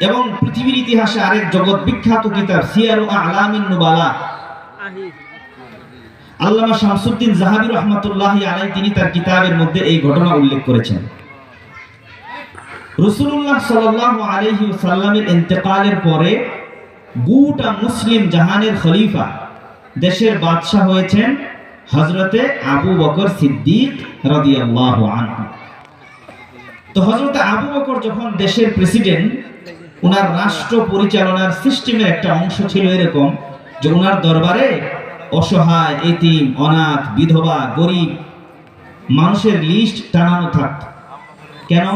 এবং পৃথিবীর ইতিহাসে আরেক জগৎ বিখ্যাত কিতাব সিয়ারু আলামিন নুবালা। আল্লামা শামসুদ্দিন জাহাবি রহমাতুল্লাহ আলাই তিনি তার কিতাবের মধ্যে এই ঘটনা উল্লেখ করেছেন। রসুল্লাহ সাল্লাহ আলহি সাল্লামের ইন্তেকালের পরে গোটা মুসলিম জাহানের খলিফা দেশের বাদশাহ হয়েছেন হজরতে আবু বকর সিদ্দিক রাদিয়াল্লাহু আনহু। তো হজরতে আবু বকর যখন দেশের প্রেসিডেন্ট ওনার রাষ্ট্র পরিচালনার সিস্টেমের একটা অংশ ছিল এরকম যে ওনার দরবারে অসহায়, এতিম, অনাথ, বিধবা, গরিব মানুষের লিস্ট টানানো থাকত। কেন?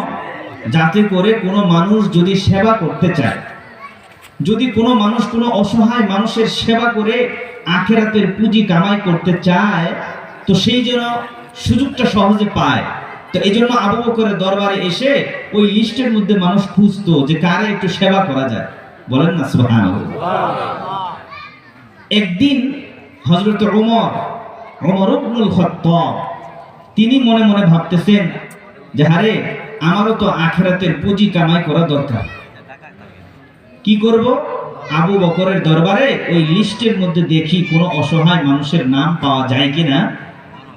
যাতে করে কোনো মানুষ যদি সেবা করতে চায়, যদি কোনো মানুষ কোনো অসহায় মানুষের সেবা করে আখেরাতের পুঁজি কামাই করতে চায়, তো সেই যেন সুযোগটা সহজে পায়। তো এই জন্য আবু বকরের দরবারে এসে ওই লিস্টের মধ্যে মানুষ খুঁজতো যে কারে একটু সেবা করা যায়। বলেন না, সুবহানাল্লাহ। একদিন হজরত ওমর ওমর ইবনুল খাত্তাব, তিনি মনে মনে ভাবতেছেন যে, হারে, আমারও তো আখেরাতের পুঁজি কামাই করা দরকার। কি করব? আবু বকরের দরবারে ওই লিস্টের মধ্যে দেখি কোনো অসহায় মানুষের নাম পাওয়া যায় কিনা।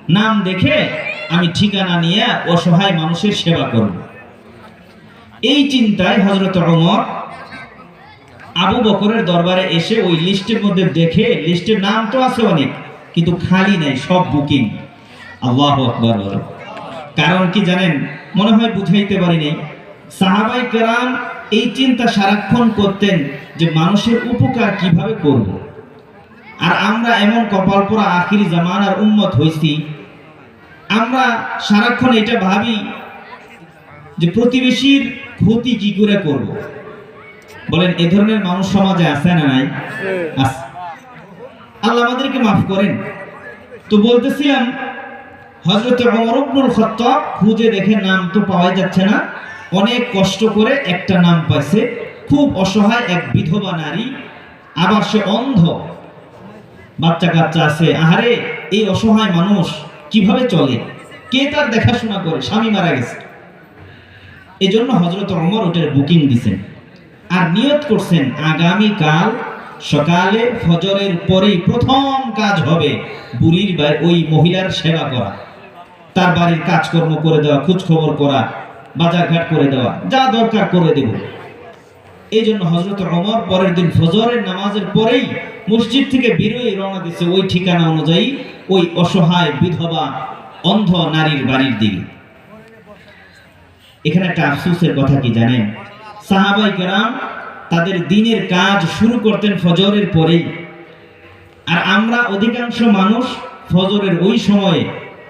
নাম দেখে আমি ঠিকানা নিয়ে অসহায় মানুষের সেবা করব। এই চিন্তায় হজরত ওমর আবু বকরের দরবারে এসে ওই লিস্টের মধ্যে দেখে, লিস্টের নাম তো আছে অনেক, কিন্তু খালি নেই, সব বুকিং। আল্লাহ আকবর কারণ কি জানেন, মনে হয় বুঝাইতে পারিনি। সাহাবাই কেরাম এই চিন্তা সারাক্ষণ করতেন যে মানুষের উপকার কীভাবে করব। আর আমরা এমন কপাল পরা আখিরি জামানার উন্মত হয়েছি আমরা সারাক্ষণ এটা ভাবি যে প্রতিবেশীর ক্ষতি কি করে করব। বলেন, এ ধরনের মানুষ সমাজে আছে না নাই। আল্লাহ আমাদেরকে মাফ করেন। তো বলতেছিলাম হজরত ওমর ইবনুল খাত্তাব খুঁজে দেখে নাম তো পাওয়া যাচ্ছে না। অনেক কষ্ট করে একটা নাম পাইছে। খুব অসহায় এক বিধবা নারী। আবার সে অন্ধ। বাচ্চা কাচ্চা আছে। আহারে, এই অসহায় মানুষ কীভাবে চলে? কে তার দেখাশোনা করে? স্বামী মারা গেছে। এই জন্য হজরত অমর ওটার বুকিং দিছেন। আর নিয়ত করছেন, আগামী কাল সকালে ফজরের পরেই প্রথম কাজ হবে বুড়ির বা- ওই মহিলার সেবা করা। তার বাড়ির কাজকর্ম করে দেওয়া, খোঁজখবর করা, বাজারঘাট করে দেওয়া, যা দরকার করে দেব। এই জন্য হজরত অমর পরের দিন ফজরের নামাজের পরেই মসজিদ থেকে বেরোয় রওনা দিচ্ছে ওই ঠিকানা অনুযায়ী ওই অসহায় বিধবা অন্ধ নারীর বাড়ির দিকে। এখানে একটা আফসোসের কথা কি জানেন? সাহাবাই কেরাম তাদের দিনের কাজ শুরু করতেন ফজরের পরেই। আর আমরা অধিকাংশ মানুষ ফজরের ওই সময়ে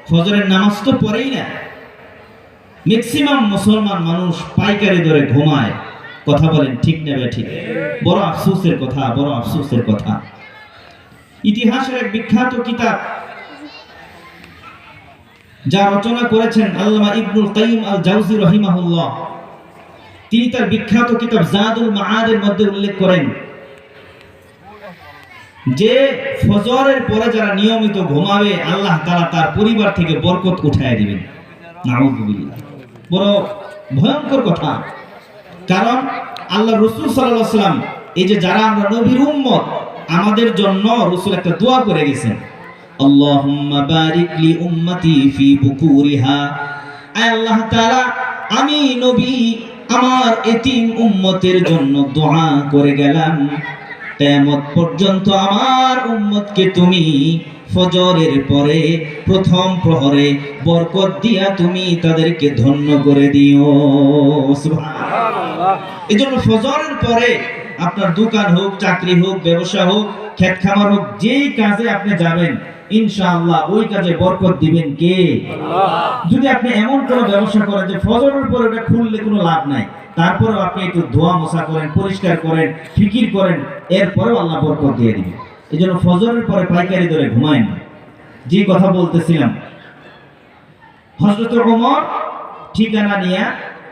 ফজরের নামাজ তো পড়েই না। ম্যাক্সিমাম মুসলমান মানুষ পাইকারি ধরে ঘুমায়। কথা বলেন, ঠিক নেবে ঠিক বড় আফসোসের কথা, বড় আফসোসের কথা। ইতিহাসের এক বিখ্যাত কিতাব, যা রচনা করেছেন আল্লামা ইবনুল কাইম আল জাউজি রহিমাহুল্লাহ। তিনি তার বিখ্যাত কিতাব জাদুল মাআদের মধ্যে উল্লেখ করেন যে ফজরের পরে যারা নিয়মিত ঘুমাবে, আল্লাহ তাআলা তার পরিবার থেকে বরকত উঠায় দিবেন। নাউযুবিল্লাহ বড় ভয়ঙ্কর কথা। কারণ আল্লাহ রসুল সাল্লাম এই যে যারা আমরা নবীর উম্মত, আমাদের জন্য রসুল একটা দোয়া করে গেছেন। আয় আল্লাহ আমি নবী, আমার এতিম উম্মতের জন্য করে পর্যন্ত আমার তুমি ফজরের পরে, প্রথম প্রহরে বরকত দিয়া তুমি তাদেরকে ধন্য করে দিও। এই জন্য ফজরের পরে আপনার দোকান হোক চাকরি হোক ব্যবসা হোক ক্ষেত খামার হোক যেই কাজে আপনি যাবেন ইনশাআল্লাহ ওই কাজে বরকত দিবেন কে? যদি আপনি এমন কোনো ব্যবসা করেন যে ফজরের পরে ওটা খুললে কোনো লাভ নাই তারপরেও আপনি একটু ধোয়া মোছা করেন পরিষ্কার করেন ফিকির করেন এরপরেও আল্লাহ বরকত দিয়ে দিবেন। এই জন্য ফজরের পরে পাইকারি ধরে ঘুমায় না। যে কথা বলতেছিলাম হজরত ওমর ঠিকানা নিয়ে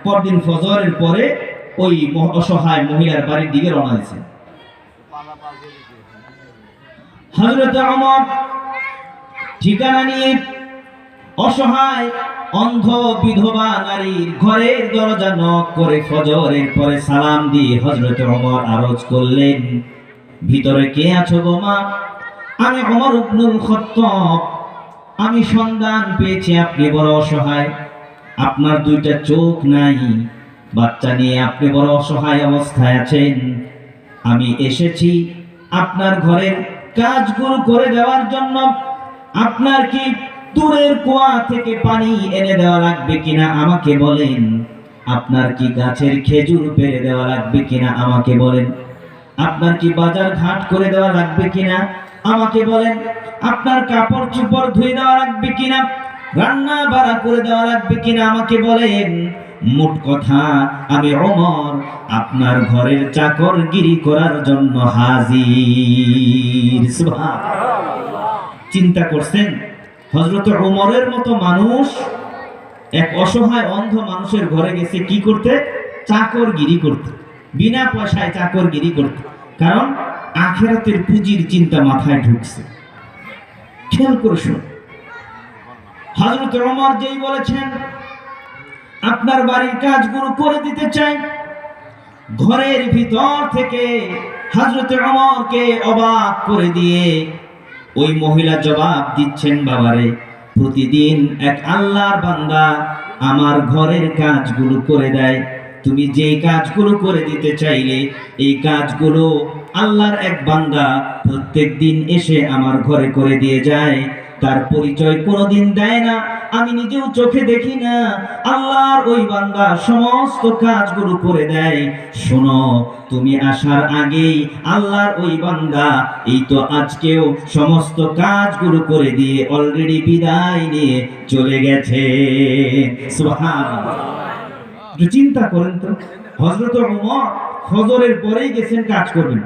পরদিন ফজরের পরে ওই অসহায় মহিলার বাড়ির দিকে রওনা ওমর ঠিকানা নিয়ে অসহায়, অন্ধ, বিধবা নারীর ঘরের দরজা নক করে ফজরের পরে সালাম দিয়ে হজরত ওমর আরজ করলেন, ভিতরে কে আছো গো মা? আমি ওমর ইবনুল খত্তাব। আমি সন্ধান পেয়েছি, আপনি বড় অসহায়। আপনার দুইটা চোখ নাই। বাচ্চা নিয়ে আপনি বড় অসহায় অবস্থায় আছেন। আমি এসেছি আপনার ঘরের কাজগুলো করে দেওয়ার জন্য। আপনার কি দূরের কুয়া থেকে পানি এনে দেওয়া লাগবে কিনা আমাকে বলেন। আপনার কি গাছের খেজুর পেরে দেওয়া লাগবে কিনা আমাকে বলেন। আপনার কি বাজার ঘাট করে দেওয়া লাগবে কিনা আমাকে বলেন। আপনার কাপড় চোপড় ধুয়ে দেওয়া লাগবে কিনা? রান্না বাড়া করে দেওয়া লাগবে কিনা আমাকে বলেন। মোট কথা, আমি অমর আপনার ঘরের চাকরগিরি করার জন্য হাজির। চিন্তা করছেন হজরত ওমরের মতো মানুষ, এক অসহায় অন্ধ মানুষের ঘরে গেছে কি করতে? চাকরগিরি করতে। বিনা পয়সায় চাকরগিরি করতে। কারণ আখেরাতের পুঁজির চিন্তা মাথায় ঢুকছে। খেয়াল করে শুন হজরত ওমর যেই বলেছেন আপনার বাড়ির কাজগুলো করে দিতে চাই। ঘরের ভিতর থেকে হজরত ওমরকে অবাক করে দিয়ে ওই মহিলা জবাব দিচ্ছেন, বাবারে, প্রতিদিন এক আল্লাহর বান্দা আমার ঘরের কাজগুলো করে দেয়। তুমি যে কাজগুলো করে দিতে চাইলে এই কাজগুলো আল্লাহর এক বান্দা প্রত্যেক দিন এসে আমার ঘরে করে দিয়ে যায়। তার পরিচয় কোনোদিন দেয় না। আমি নিজেও চোখে দেখি না। আল্লাহর ওই বান্দা সমস্ত কাজগুলো করে দেয়। শোনো, তুমি আসার আগেই আল্লাহর ওই বান্দা, এই তো আজকেও সমস্ত কাজগুলো করে দিয়ে অলরেডি বিদায় নিয়ে চলে গেছে। চিন্তা করেন তো হজরত ফজরের পরেই গেছেন কাজ করবেন।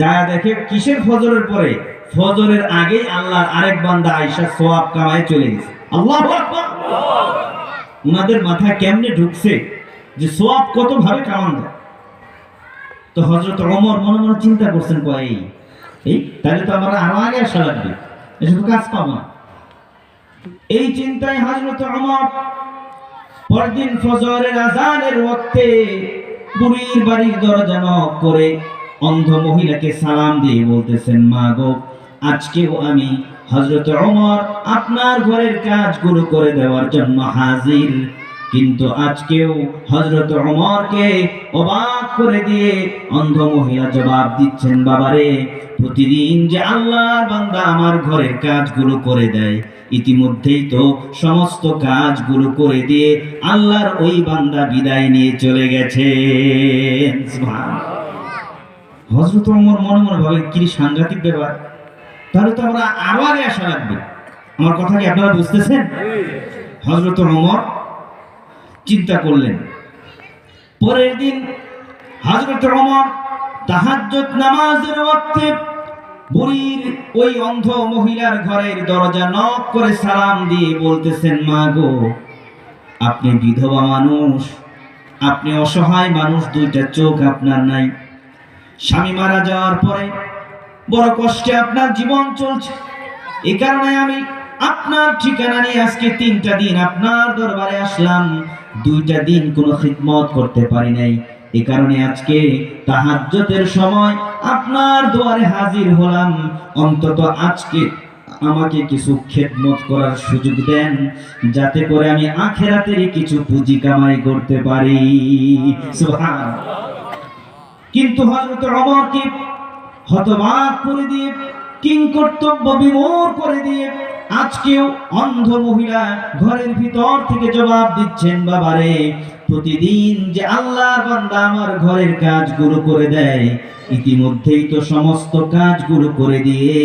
যা দেখে কিসের ফজরের পরে? ফজরের আগেই আল্লাহর আরেক বান্দা আয়েশা সোয়াব কামায় চলে গেছে। আল্লাহ উনাদের মাথায় কেমনে ঢুকছে যে সোয়াব কত ভাবে কামান যায় তো হজরত ওমর মনে মনে চিন্তা করছেন, কয়, এই তাহলে তো আমরা আরও আগে আসা লাগবে। এসব কাজ পাবো না। এই চিন্তায় হজরত ওমর পরদিন ফজরের আজানের ওয়াক্তে বুড়ির বাড়ির দরজা নক করে অন্ধ মহিলাকে সালাম দিয়ে বলতেছেন, মা গো আজকেও আমি হজরত ওমর আপনার ঘরের কাজগুলো করে দেওয়ার জন্য হাজির। কিন্তু আজকেও হজরত ওমরকে অবাক করে দিয়ে অন্ধ মহিলা জবাব দিচ্ছেন, বাবারে, প্রতিদিন যে আল্লাহর বান্দা আমার ঘরের কাজগুলো করে দেয়, ইতিমধ্যেই তো সমস্ত কাজগুলো করে দিয়ে আল্লাহর ওই বান্দা বিদায় নিয়ে চলে গেছে। হজরত অমর মনে মনে ভাবে কি সাংঘাতিক ব্যাপার। তাহলে তো আমরা আরও আগে আসা লাগবে। আমার কথা কি আপনারা বুঝতেছেন? হজরত ওমর চিন্তা করলেন। পরের দিন হজরত ওমর তাহাজ্জুদ নামাজের ওয়াক্তে বুড়ির ওই অন্ধ মহিলার ঘরের দরজা নক করে সালাম দিয়ে বলতেছেন, মা গো, আপনি বিধবা মানুষ, আপনি অসহায় মানুষ, দুইটা চোখ আপনার নাই। স্বামী মারা যাওয়ার পরে বড় কষ্টে আপনার জীবন চলছে। এ কারণে আমি আপনার ঠিকানা নিয়ে আজকে তিনটা দিন আপনার দরবারে আসলাম। দুইটা দিন কোনো খিদমত করতে পারি নাই। এ কারণে আজকে তাহাজ্জতের সময় আপনার দুয়ারে হাজির হলাম। অন্তত আজকে আমাকে কিছু খেদমত করার সুযোগ দেন, যাতে করে আমি আখেরাতের কিছু পুঁজি কামাই করতে পারি। কিন্তু হযরত ওমরকে হতবাক করে দিয়ে, কিং কর্তব্য বিমূর করে দিয়ে, আজকেও অন্ধ মহিলা ঘরের ভিতর থেকে জবাব দিচ্ছেন, বাবারে, প্রতিদিন যে আল্লাহর বান্দা আমার ঘরের কাজগুলো করে দেয়, ইতিমধ্যেই তো সমস্ত কাজগুলো করে দিয়ে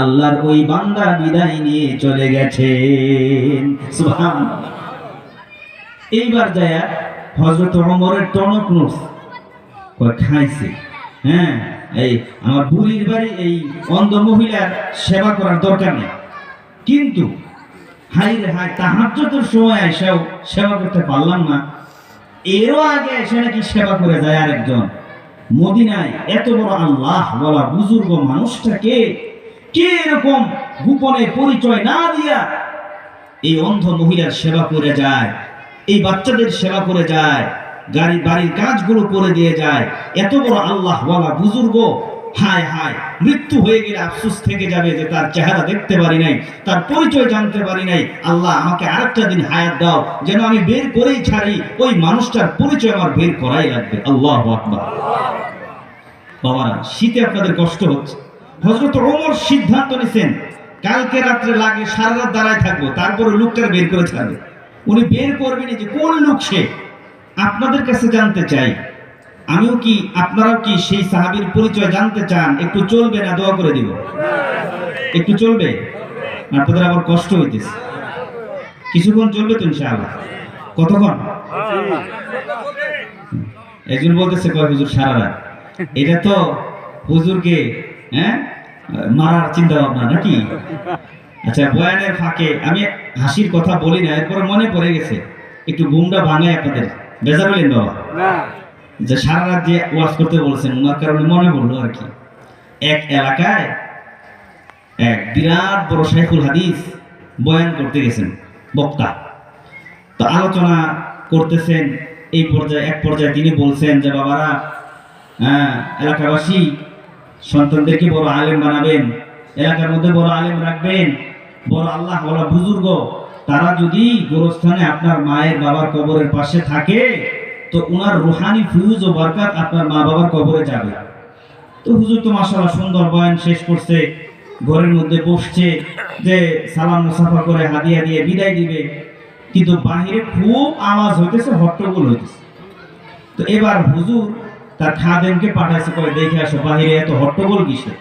আল্লাহর ওই বান্দা বিদায় নিয়ে চলে গেছে এইবার যায় হজরত ওমরের টনক নোস খাইছে। হ্যাঁ। এই, আমার বুড়ির বাড়ি এই অন্ধ মহিলার সেবা করার দরকার নেই। কিন্তু হাই রে হাই তাহাজ্জুদের সময় এসেও সেবা করতে পারলাম না। এরও আগে এসে নাকি সেবা করে যায় আরেকজন। মদিনায় এত বড় আল্লাহ বলা বুজুর্গ মানুষটাকে কে এরকম গোপনে পরিচয় না দিয়া এই অন্ধ মহিলার সেবা করে যায়, এই বাচ্চাদের সেবা করে যায় গাড়ি বাড়ির কাজগুলো করে দিয়ে যায়, এত বড় আল্লাহ ওয়ালা বুজুর্গ, হায় হায়, মৃত্যু হয়ে গেলে আফসোস থেকে যাবে যে তার চেহারা দেখতে পারি নাই, তার পরিচয় জানতে পারি নাই। আল্লাহ আমাকে আরেকটা দিন হায়াত দাও, যেন আমি বের করেই ছাড়ি, ওই মানুষটার পরিচয় আমার বের করাই লাগবে। আল্লাহ আকবার। বাবারা, শীতে আপনাদের কষ্ট হচ্ছে। হজরত ওমর সিদ্ধান্ত নিছেন, কালকে রাত্রে লাগে সারা রাত দাঁড়ায় থাকব, তারপরে লোকটার বের করে ছাড়বে। উনি বের করবেন যে কোন লোক সে? আপনাদের কাছে জানতে চাই। আমিও কি, আপনারাও কি সেই সাহাবীর পরিচয় জানতে চান? একটু চলবে না? দোয়া করে দিব। একটু চলবে? আপনাদের আবার কষ্ট হইতেছে। কিছুক্ষণ চলবে তো ইনশাআল্লাহ। কতক্ষণ? একজন বলতেছে, কয় হুজুর, সারা রাত? এটা তো হুজুরকে হ্যাঁ মারার চিন্তা ভাবনা নাকি? আচ্ছা বয়ানের ফাঁকে আমি হাসির কথা বলি না, এরপরে মনে পড়ে গেছে। একটু ঘুমটা ভাঙে আপনাদের। বেজার বাবা যে সারা রাত যে ওয়াজ করতে বলেছেন ওনার কারণে মনে পড়ল আর কি। এক এলাকায় এক বিরাট বড় শাইখুল হাদিস বয়ান করতে গেছেন বক্তা। তো আলোচনা করতেছেন এই পর্যায়ে এক পর্যায়ে তিনি বলছেন যে বাবারা হ্যাঁ এলাকাবাসী সন্তানদেরকে বড় আলেম বানাবেন এলাকার মধ্যে বড় আলেম রাখবেন বড় আল্লাহ বড় বুজুর্গ তারা যদি গোরস্থানে আপনার মায়ের বাবার কবরের পাশে থাকে, তো ওনার রুহানি ফিউজ ও বরকাত আপনার মা বাবার কবরে যাবে। তো হুজুর তো মাসাল্লাহ সুন্দর বয়ান শেষ করছে, ঘরের মধ্যে বসছে, যে সালাম মুসাফা করে হাদিয়া দিয়ে বিদায় দিবে। কিন্তু বাহিরে খুব আওয়াজ হইতেছে, হট্টগোল হইতেছে। তো এবার হুজুর তার খাদেমকে পাঠাইছে করে দেখে আসো, বাহিরে এত হট্টগোল কিসে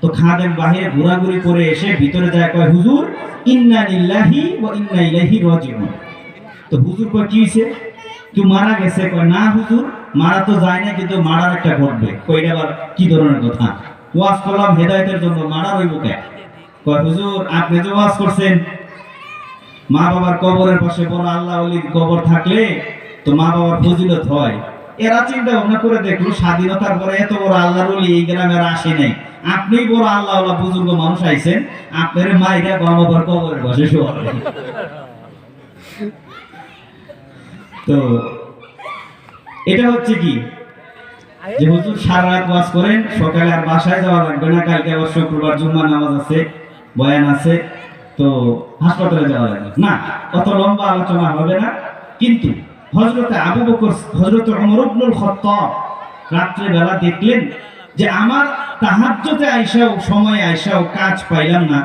তো খাদেম বাহিরে ঘোরাঘুরি করে এসে ভিতরে যায়, কয়, হুজুর, ইন্না লিল্লাহি ওয়া ইন্না ইলাইহি রাজিউন। তো হুজুর কয়, কি হইছে? কেউ মারা গেছে, কয়, না হুজুর, মারা তো যায় না কিন্তু মারার একটা ঘটবে। কইটা আবার কি ধরনের কথা? ওয়াজ করলাম, হেদায়েতের জন্য মারা রইব কে? কয়, হুজুর, আপনি যে ওয়াজ করছেন, মা বাবার কবরের পাশে বড় আল্লাহ ওলির কবর থাকলে তো মা বাবার ফজিলত হয়। এরা চিন্তা ভাবনা করে দেখল, স্বাধীনতার পরে এত বড় আল্লাহর ওলি এই গ্রামে আর আসে নাই। আপনি বড় আল্লাহ ওলা বুজুর্গ মানুষ আইছেন, আপনার মাইরা মা বাবার কবরের পাশে তো, এটা হচ্ছে কি? যে হুজুর সারা রাত ওয়াজ করেন, সকালে আর বাসায় যাওয়া লাগবে না, কালকে আবার শুক্রবার জুম্মা নামাজ আছে, বয়ান আছে, তো হাসপাতালে যাওয়া লাগবে। না, অত লম্বা আলোচনা হবে না, কিন্তু হজরতে আবু বকর হজরতে ওমর ইবনুল খাত্তাব রাত্রে বেলা দেখলেন যে আমার তাহাজ্জুদে আইসাও, সময় আইসাও, কাজ পাইলাম না।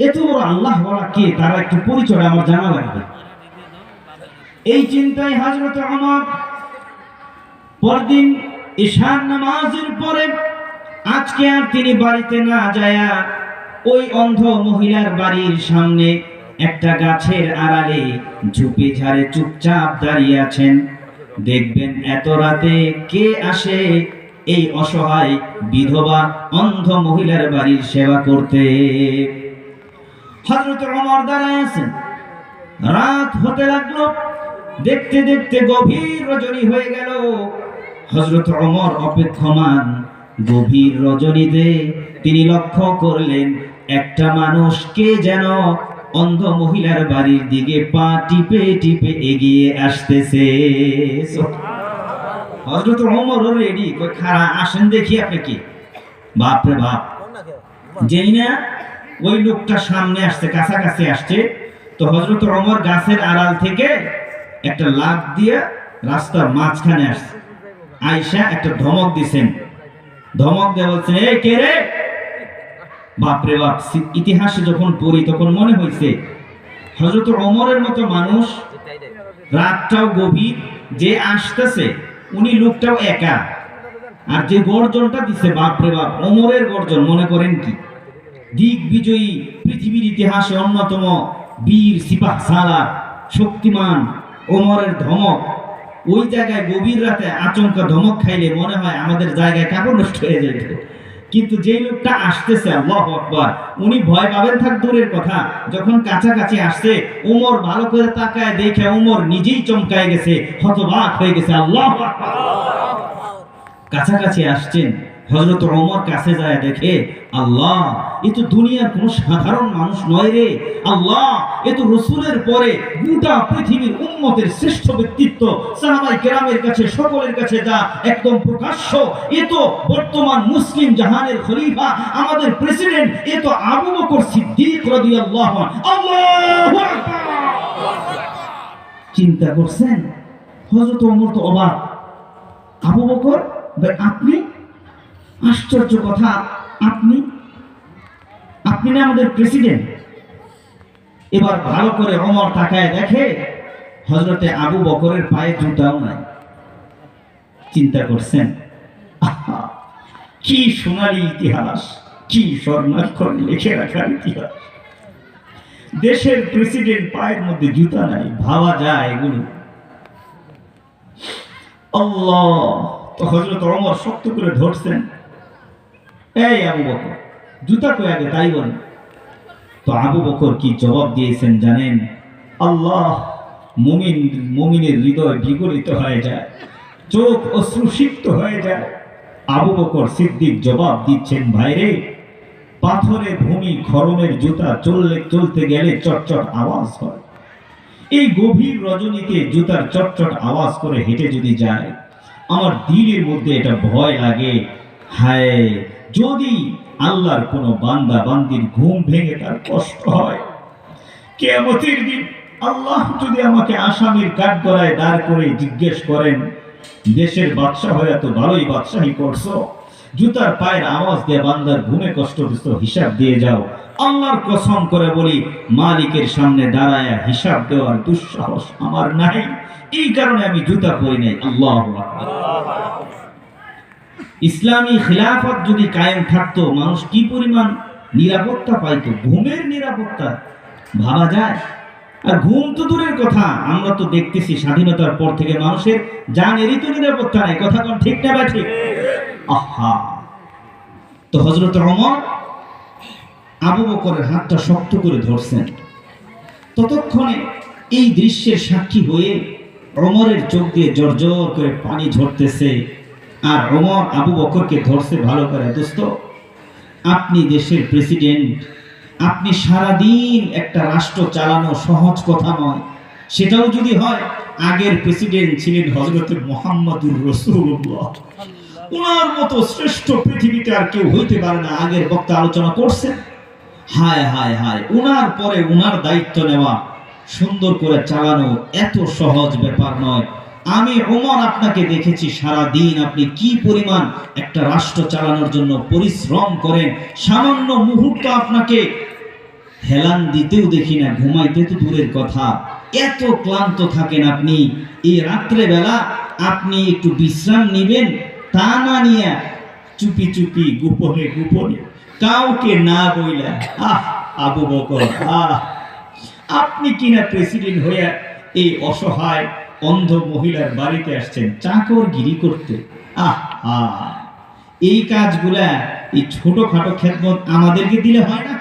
এত বড় আল্লাহ বলা কে? তারা একটু পরিচয় আমার জানা লাগবে। এই চিন্তায় হজরত আমার পরদিন ঈশান নামাজের পরে আজকে আর তিনি বাড়িতে না যায়া ওই অন্ধ মহিলার বাড়ির সামনে একটা গাছের আড়ালে ঝুপি ঝাড়ে চুপচাপ দাঁড়িয়ে আছেন। দেখবেন এত রাতে কে আসে? এই অসহায় বিধবা অন্ধ মহিলার বাড়ির সেবা করতে। হজরত ওমর দাঁড়ায় আছেন। রাত হতে লাগল। দেখতে দেখতে গভীর রজনী হয়ে গেল। হজরত অমর অপেক্ষমান গভীর রজনীতে তিনি লক্ষ্য করলেন, একটা মানুষ কে যেন অন্ধ মহিলার বাড়ির দিকে পা টিপে টিপে এগিয়ে আসতেছে। হজরত অমর রেডি কই খারা, আসেন দেখি আপনি কি। বাপরে বাপ। যেই না ওই লোকটা সামনে আসছে, কাছাকাছি আসছে। তো হজরত অমর গাছের আড়াল থেকে একটা লাভ দিয়ে রাস্তার মাঝখানে আসছে। আয়সা একটা ধমক দিছেন। ধমক দিয়ে বলছেন, এই কে রে? বাপরে বাপ ইতিহাসে যখন পড়ি তখন মনে হয়েছে হজরত অমরের মতো মানুষ রাতটাও গভীর, যে আসতেছে উনি লোকটাও একা। আর যে গর্জনটা দিছে, বাপরে বাপ, অমরের গর্জন, মনে করেন কি? দিক বিজয়ী পৃথিবীর ইতিহাসে অন্যতম বীর, সিপাহ, সালার, শক্তিমান ওমরের ধমক। ওই জায়গায় গভীর রাতে আচমকা ধমক খাইলে মনে হয় আমাদের জায়গায় কাপড় নষ্ট হয়ে যেত। কিন্তু যেই লোকটা আসতেছে, আল্লাহ আকবার, উনি ভয় পাবেন থাক দূরের কথা, যখন কাছাকাছি আসছে, উমর ভালো করে তাকায় দেখে উমর নিজেই চমকায় গেছে, হতবাক হয়ে গেছে, আল্লাহ কাছাকাছি আসছেন হজরত ওমর কাছে যায়, দেখে, আল্লাহ, এ তো দুনিয়ার কোনো সাধারণ মানুষ নয় রে। আল্লাহ, এ তো রসুলের পরে গোটা পৃথিবীর উম্মতের শ্রেষ্ঠ ব্যক্তিত্ব। সাহাবাই কেরামের কাছে, সকলের কাছে যা একদম প্রকাশ্য, এ তো বর্তমান মুসলিম জাহানের খলিফা, আমাদের প্রেসিডেন্ট, এ তো আবু বকর সিদ্দিক রাদিয়াল্লাহু আল্লাহু চিন্তা করছেন? হযরত ওমর তো অবাক। আবু বকর আপনি? আশ্চর্য কথা, আপনি? আপনি না আমাদের প্রেসিডেন্ট? এবার ভালো করে অমর তাকায় দেখে হজরতে আবু বকরের পায়ে জুতাও নাই। চিন্তা করছেন কি সোনালী ইতিহাস, কি স্বর্ণাক্ষর লিখে রাখার ইতিহাস। দেশের প্রেসিডেন্ট পায়ের মধ্যে জুতা নাই, ভাবা যায় এগুলো আল্লাহ, তো হজরত অমর শক্ত করে ধরছেন। এই আবু বকর, জুতা কই আগে তাই বলেন তো আবু বকর কি জবাব দিয়েছেন জানেন? আল্লাহ মুমিন, মুমিনের হৃদয় বিগলিত হয়ে যায়, চোখ অশ্রুসিক্ত হয়ে যায়। আবু বকর সিদ্দিক জবাব দিচ্ছেন, ভাইরে, পাথরে ভূমি খরমের জুতা চললে, চলতে গেলে চটচট আওয়াজ হয়। এই গভীর রজনীতে জুতার চটচট আওয়াজ করে হেঁটে যদি যায়, আমার দিলের মধ্যে এটা ভয় লাগে। হায় যদি আল্লাহর কোনো বান্দা বান্দির ঘুম ভেঙে তার কষ্ট হয়, কেয়ামতের দিন আল্লাহ যদি আমাকে আসামির কাঠগড়ায় দাঁড় করে জিজ্ঞেস করেন, দেশের বাদশাহ হয়ে এত ভালোই বাদশাহী করছ, জুতার পায়ের আওয়াজ দিয়ে বান্দার ঘুমে কষ্ট দিচ্ছ হিসাব দিয়ে যাও। আল্লাহর কসম করে বলি, মালিকের সামনে দাঁড়ায় হিসাব দেওয়ার দুঃসাহস আমার নাই। এই কারণে আমি জুতা পরি নাই। আল্লাহ ইসলামী খিলাফত যদি কায়েম থাকতো, মানুষ কি পরিমাণ নিরাপত্তা পাইতো? ঘুমের নিরাপত্তা ভাবা যায়। আর ঘুম তো দূরের কথা, আমরা তো দেখতেছি স্বাধীনতার পর থেকে মানুষের জানেরই তো নিরাপত্তা নাই। কথা কোন ঠিক না ঠিক? আহা! তো হজরত রমর আবু বকরের হাতটা শক্ত করে ধরছেন। ততক্ষণে এই দৃশ্যের সাক্ষী হয়ে অমরের চোখ দিয়ে জর্জর করে পানি ঝরতেছে। আর অমর আবু বকরকে ধরছে ভালো করে। দোস্ত, আপনি দেশের প্রেসিডেন্ট, আপনি সারাদিন একটা রাষ্ট্র চালানো সহজ কথা নয়। সেটাও যদি হয়, আগের প্রেসিডেন্ট ছিলেন হজরতের মোহাম্মদুর রসুল্লাহ ওনার মতো শ্রেষ্ঠ পৃথিবীতে আর কেউ হইতে পারে না, আগের বক্তা আলোচনা করছেন হায় হায় হায়, ওনার পরে ওনার দায়িত্ব নেওয়া, সুন্দর করে চালানো এত সহজ ব্যাপার নয়। আমি ওমর আপনাকে দেখেছি সারা দিন আপনি কি পরিমাণ একটা রাষ্ট্র চালানোর জন্য পরিশ্রম করেন, সামান্য মুহূর্ত আপনাকে হেলান দিতেও দেখি না, ঘুমাইতে তো দূরের কথা। এত ক্লান্ত থাকেন আপনি, এই রাত্রে বেলা আপনি একটু বিশ্রাম নেবেন, তা না নিয়ে চুপি চুপি, গোপনে গোপনে, কাউকে না বইলা, আহ, আবু বকর, আহ, আপনি কিনা প্রেসিডেন্ট হয়ে এই অসহায় অন্ধ মহিলার বাড়িতে আসছেন চাকর গিরি করতে। আহ এই কাজগুলা এই ছোটখাটো খেদমত আমাদেরকে দিলে হয় না?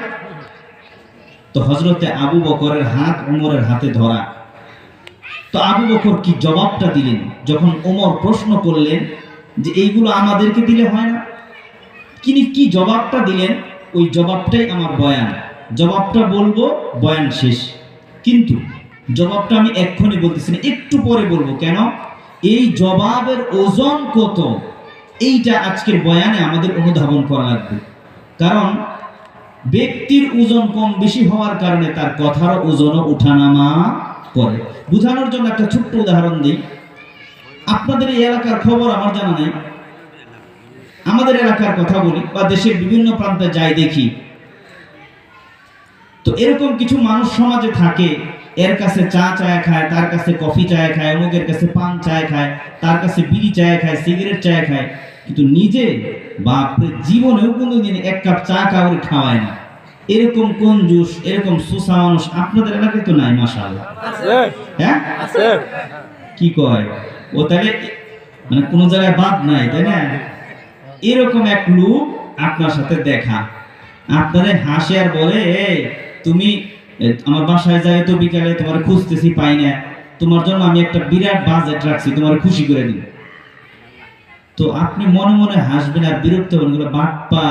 তো হজরতে আবু বকরের হাত ওমরের হাতে ধরা। তো আবু বকর কি জবাবটা দিলেন? যখন ওমর প্রশ্ন করলেন যে এইগুলো আমাদেরকে দিলে হয় না? তিনি কি জবাবটা দিলেন? ওই জবাবটাই আমার বয়ান। জবাবটা বলব, বয়ান শেষ। কিন্তু জবাবটা আমি এক্ষুনি বলতেছি না, একটু পরে বলব। কেন? এই জবাবের ওজন কত? এইটা আজকের বয়ানে আমাদের অনুধাবন করা লাগবে। কারণ ব্যক্তির ওজন কম বেশি হওয়ার কারণে তার কথার ওজনও উঠানামা করে। বোঝানোর জন্য একটা ছোট্ট উদাহরণ দিই। আপনাদের এই এলাকার খবর আমার জানা নেই। আমাদের এলাকার কথা বলি বা দেশের বিভিন্ন প্রান্তে যাই দেখি। তো এরকম কিছু মানুষ সমাজে থাকে এর কাছে চা চায় খায় তার কাছে কফি চায় খায় অমুকের কাছে পান চায় খায় তার কাছে বিড়ি চায় খায় সিগারেট চায় খায় কিন্তু নিজে বাপরে জীবনেও কোনোদিন এক কাপ চা কাউরে খাওয়ায় না। এরকম কোন জুস এরকম সুসা মানুষ আপনাদের এলাকায় তো নাই মাশাআল্লাহ। হ্যাঁ? কি কয়? ও তাহলে মানে কোনো জায়গায় বাদ নাই তাই না? এরকম এক লোক আপনার সাথে দেখা। আপনারে হাসে আর বলে এই তুমি আমার বাসায় যাই তো বিকালে তোমার খুঁজতেছি, পাই না তোমার জন্য আমি একটা বিরাট বাজেট রাখছি, তোমার খুশি করে দিন তো আপনি মনে মনে হাসবেন আর বিরক্ত হবেন বাপ্পা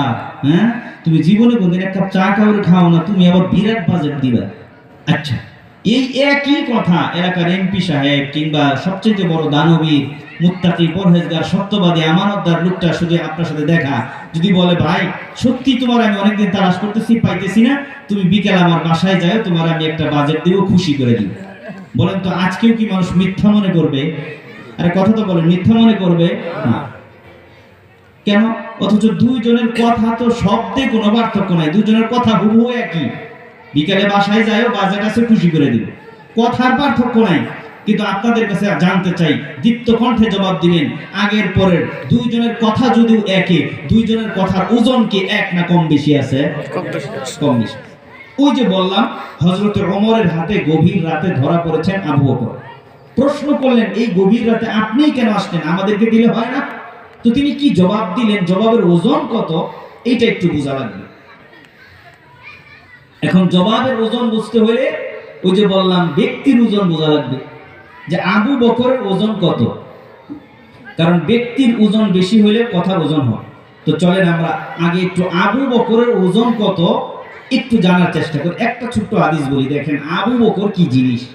হ্যাঁ? তুমি জীবনে কোনদিন এক চা কাউরে খাও না, তুমি আবার বিরাট বাজেট দিবা। আচ্ছা এই একই কথা এলাকার এমপি সাহেব কিংবা সবচেয়ে বড় দানবীর মুত্তাকি পরহেজগার, সত্যবাদী, আমানতদার লোকটা শুধু আপনার সাথে দেখা। যদি বলে, ভাই, সত্যি তোমার আমি অনেকদিন তালাশ করতেছি, পাইতেছি না। তুমি বিকেল আমার বাসায় যাও, তোমার আমি একটা বাজেট দিব খুশি করে দিব। বলেন তো, আজকেও কি মানুষ মিথ্যা মনে করবে? আরে, কথা তো বলেন, মিথ্যা মনে করবে? না। কেন? অথচ দুইজনের কথা তো শব্দে কোনো পার্থক্য নাই দুজনের কথা হুবহু একই। বিকেলে বাসায় যাইও বাজার কাছে খুশি করে দিব। কথার পার্থক্য নাই। কিন্তু আপনাদের কাছে জানতে চাই দীপ্ত কণ্ঠে জবাব দিবেন আগের পরের দুইজনের কথা যদিও একই দুইজনের কথার ওজন কি এক না কম বেশি আছে? কম বেশি ওই যে বললাম হজরত ওমরের হাতে গভীর রাতে ধরা পড়েছেন আবু বকর। প্রশ্ন করলেন এই গভীর রাতে আপনিই কেন আসলেন? আমাদেরকে দিলে হয় না? তো তিনি কি জবাব দিলেন? জবাবের ওজন কত? এইটা একটু বোঝা লাগবে। এখন জবাবের ওজন বুঝতে হলে ওই যে বললাম ব্যক্তির ওজন বোঝা লাগবে। যে আবু বকরের ওজন কত? কারণ ব্যক্তির ওজন বেশি হলে কথার ওজন হয়। তো চলেন আমরা আগে একটু আবু বকরের ওজন কত, একটু জানার চেষ্টা করি। একটা ছোট্ট আদিস বলি, দেখেন, আবু বকর কি জিনিস?